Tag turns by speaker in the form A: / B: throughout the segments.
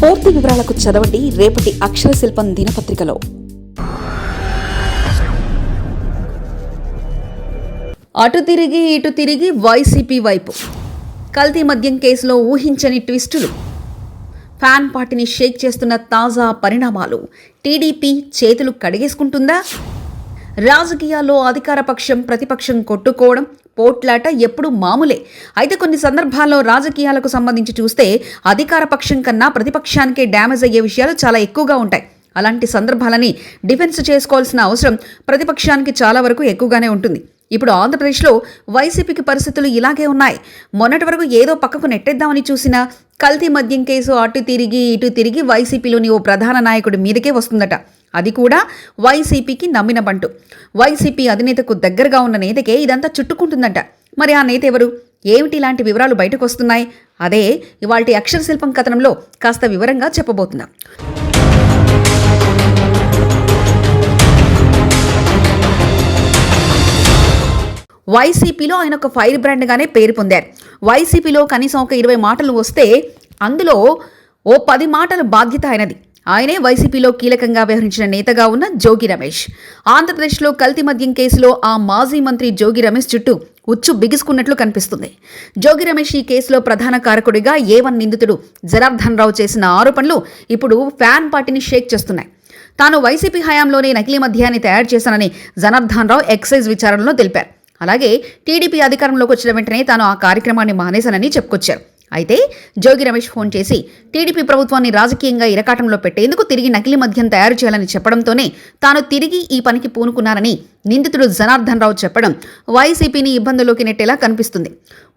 A: పూర్తి వివరాలకు చదవండి రేపటి అక్షర శిల్పం దినపత్రికలో. అటు తిరిగి ఇటు తిరిగి వైసీపీ వైపు. కల్తీ మద్యం కేసులో ఊహించని ట్విస్టులు. ఫ్యాన్ పార్టీని షేక్ చేస్తున్న తాజా పరిణామాలు. టీడీపీ చేతులు కడిగేసుకుంటుందా? రాజకీయాల్లో అధికార పక్షం ప్రతిపక్షం కొట్టుకోవడం పోట్లాట ఎప్పుడు మామూలే. అయితే కొన్ని సందర్భాల్లో రాజకీయాలకు సంబంధించి చూస్తే అధికార పక్షం కన్నా ప్రతిపక్షానికే డ్యామేజ్ అయ్యే విషయాలు చాలా ఎక్కువగా ఉంటాయి. అలాంటి సందర్భాలని డిఫెన్స్ చేసుకోవాల్సిన అవసరం ప్రతిపక్షానికి చాలా వరకు ఎక్కువగానే ఉంటుంది. ఇప్పుడు ఆంధ్రప్రదేశ్లో వైసీపీకి పరిస్థితులు ఇలాగే ఉన్నాయి. మొన్నటి వరకు ఏదో పక్కకు నెట్టేద్దామని చూసిన కల్తీ మద్యం కేసు అటు తిరిగి ఇటు తిరిగి వైసీపీలోని ఓ ప్రధాన నాయకుడి మీదకే వస్తుందట. అది కూడా వైసీపీకి నమ్మినబంటు వైసీపీ అధినేతకు దగ్గరగా ఉన్న నేతకే ఇదంతా చుట్టుకుంటుందంట. మరి ఆ నేత ఎవరు? ఏమిటి ఇలాంటి వివరాలు బయటకు వస్తున్నాయి అదే ఇవాళ అక్షర శిల్పం కథనంలో కాస్త వివరంగా చెప్పబోతున్నాం. వైసీపీలో ఆయన ఒక ఫైర్ బ్రాండ్గానే పేరు పొందారు. వైసీపీలో కనీసం ఒక ఇరవై మాటలు వస్తే అందులో ఓ పది మాటల బాధ్యత ఆయనది. ఆయనే వైసీపీలో కీలకంగా వ్యవహరించిన నేతగా ఉన్న జోగి రమేష్. ఆంధ్రప్రదేశ్లో కల్తీ మద్యం కేసులో ఆ మాజీ మంత్రి జోగి రమేష్ చుట్టూ ఉచ్చు బిగుసుకున్నట్లు కనిపిస్తుంది. జోగి రమేష్ ఈ కేసులో ప్రధాన కారకుడిగా ఏ వన్ నిందితుడు జనార్దన్ రావు చేసిన ఆరోపణలు ఇప్పుడు ఫ్యాన్ పార్టీని షేక్ చేస్తున్నాయి. తాను వైసీపీ హయాంలోనే నకిలీ మద్యాన్ని తయారు చేశానని జనార్దన్ రావు ఎక్సైజ్ విచారణలో తెలిపారు. అలాగే టీడీపీ అధికారంలోకి వచ్చిన వెంటనే తాను ఆ కార్యక్రమాన్ని మానేశానని చెప్పుకొచ్చారు. అయితే జోగి రమేష్ ఫోన్ చేసి టీడీపీ ప్రభుత్వాన్ని రాజకీయంగా ఇరకాటంలో పెట్టేందుకు తిరిగి నకిలీ మద్యం తయారు చేయాలని చెప్పడంతోనే తాను తిరిగి ఈ పనికి పూనుకున్నానని నిందితుడు జనార్దన్ రావు చెప్పడం వైసీపీని ఇబ్బందుల్లోకి నెట్టేలా కనిపిస్తుంది.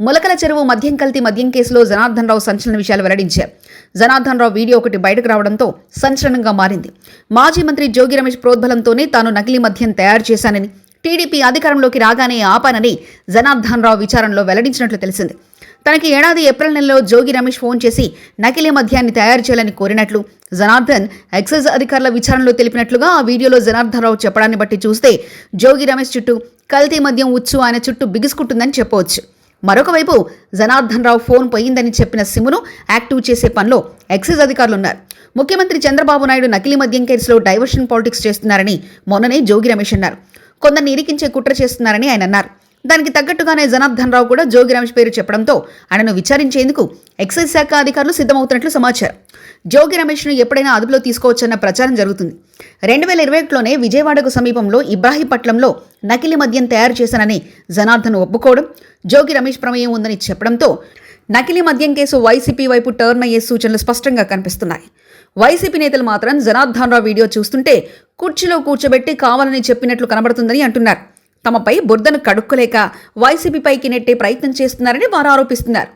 A: ములకల చెరువు మద్యం కల్తీ మద్యం కేసులో జనార్దన్ రావు సంచలన విషయాలు వెల్లడించారు. జనార్దన్ రావు వీడియో ఒకటి బయటకు రావడంతో సంచలనంగా మారింది. మాజీ మంత్రి జోగి రమేష్ ప్రోద్బలంతోనే తాను నకిలీ మద్యం తయారు చేశానని టీడీపీ అధికారంలోకి రాగానే ఆపానని జనార్దన్ రావు విచారణలో వెల్లడించినట్లు తెలిసింది. తనకి ఏడాది ఏప్రిల్ నెలలో జోగి రమేష్ ఫోన్ చేసి నకిలీ మద్యాన్ని తయారు చేయాలని కోరినట్లు జనార్దన్ ఎక్సైజ్ అధికారుల విచారణలో తెలిపినట్లుగా ఆ వీడియోలో జనార్దనరావు చెప్పడాన్ని బట్టి చూస్తే జోగి రమేష్ చుట్టూ కల్తీ మద్యం ఉచ్చు ఆయన చుట్టూ బిగుసుకుంటుందని చెప్పవచ్చు. మరొకవైపు జనార్దన్ రావు ఫోన్ పోయిందని చెప్పిన సిమ్ను యాక్టివ్ చేసే పనిలో ఎక్సైజ్ అధికారులు ఉన్నారు ముఖ్యమంత్రి చంద్రబాబు నాయుడు నకిలీ మద్యం కేసులో డైవర్షన్ పాలిటిక్స్ చేస్తున్నారని మొన్ననే జోగి రమేష్ అన్నారు. కొందరిని ఇరికించే కుట్ర చేస్తున్నారని ఆయన అన్నారు. దానికి తగ్గట్టుగానే జనార్దన్ రావు కూడా జోగి రమేష్ పేరు చెప్పడంతో ఆయనను విచారించేందుకు ఎక్సైజ్ శాఖ అధికారులు సిద్ధమవుతున్నట్లు సమాచారం. జోగి రమేష్ను ఎప్పుడైనా అదుపులో తీసుకోవచ్చన్న ప్రచారం జరుగుతుంది. రెండు వేల ఇరవై ఒకటిలోనే విజయవాడకు సమీపంలో ఇబ్రాహీపట్నంలో నకిలీ మద్యం తయారు చేశానని జనార్దన్ ఒప్పుకోవడం జోగి రమేష్ ప్రమేయం ఉందని చెప్పడంతో నకిలీ మద్యం కేసు వైసీపీ వైపు టర్న్ అయ్యే సూచనలు స్పష్టంగా కనిపిస్తున్నాయి. వైసీపీ నేతలు మాత్రం జనార్దన్ రావు వీడియో చూస్తుంటే కుర్చీలో కూర్చోబెట్టి కావాలని చెప్పినట్లు కనబడుతుందని అంటున్నారు. తమపై బురదను కడుక్కోలేక వైసీపీపైకి నెట్టే ప్రయత్నం చేస్తున్నారని వారు ఆరోపిస్తున్నారు.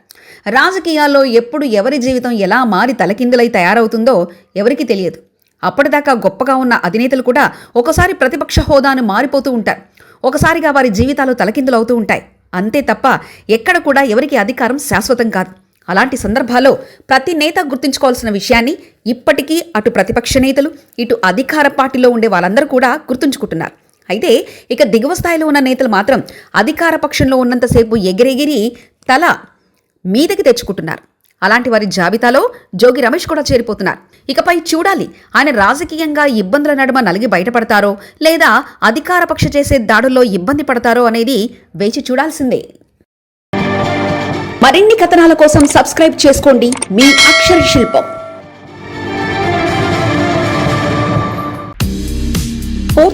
A: రాజకీయాల్లో ఎప్పుడు ఎవరి జీవితం ఎలా మారి తలకిందులై తయారవుతుందో ఎవరికీ తెలియదు. అప్పటిదాకా గొప్పగా ఉన్న అధినేతలు కూడా ఒకసారి ప్రతిపక్ష హోదాను మారిపోతూ ఉంటారు. ఒకసారిగా వారి జీవితాలు తలకిందులవుతూ ఉంటాయి. అంతే తప్ప ఎక్కడ కూడా ఎవరికి అధికారం శాశ్వతం కాదు. అలాంటి సందర్భాల్లో ప్రతి నేత గుర్తుంచుకోవాల్సిన విషయాన్ని ఇప్పటికీ అటు ప్రతిపక్ష నేతలు ఇటు అధికార పార్టీలో ఉండే వాళ్ళందరూ కూడా గుర్తుంచుకుంటున్నారు. అయితే ఇక దిగువ స్థాయిలో ఉన్న నేతలు మాత్రం అధికార పక్షంలో ఉన్నంతసేపు ఎగిరెగిరి తల మీదకి తెచ్చుకుంటున్నారు. అలాంటి వారి జాబితాలో జోగి రమేష్ కూడా చేరిపోతున్నారు. ఇకపై చూడాలి ఆయన రాజకీయంగా ఇబ్బందుల నడుమ నలిగి బయటపడతారో లేదా అధికార పక్ష చేసే దాడుల్లో ఇబ్బంది పడతారో అనేది వేచి చూడాల్సిందే. మరిన్ని కథనాల కోసం సబ్స్క్రైబ్ చేసుకోండి. మీ అక్షర శిల్పం.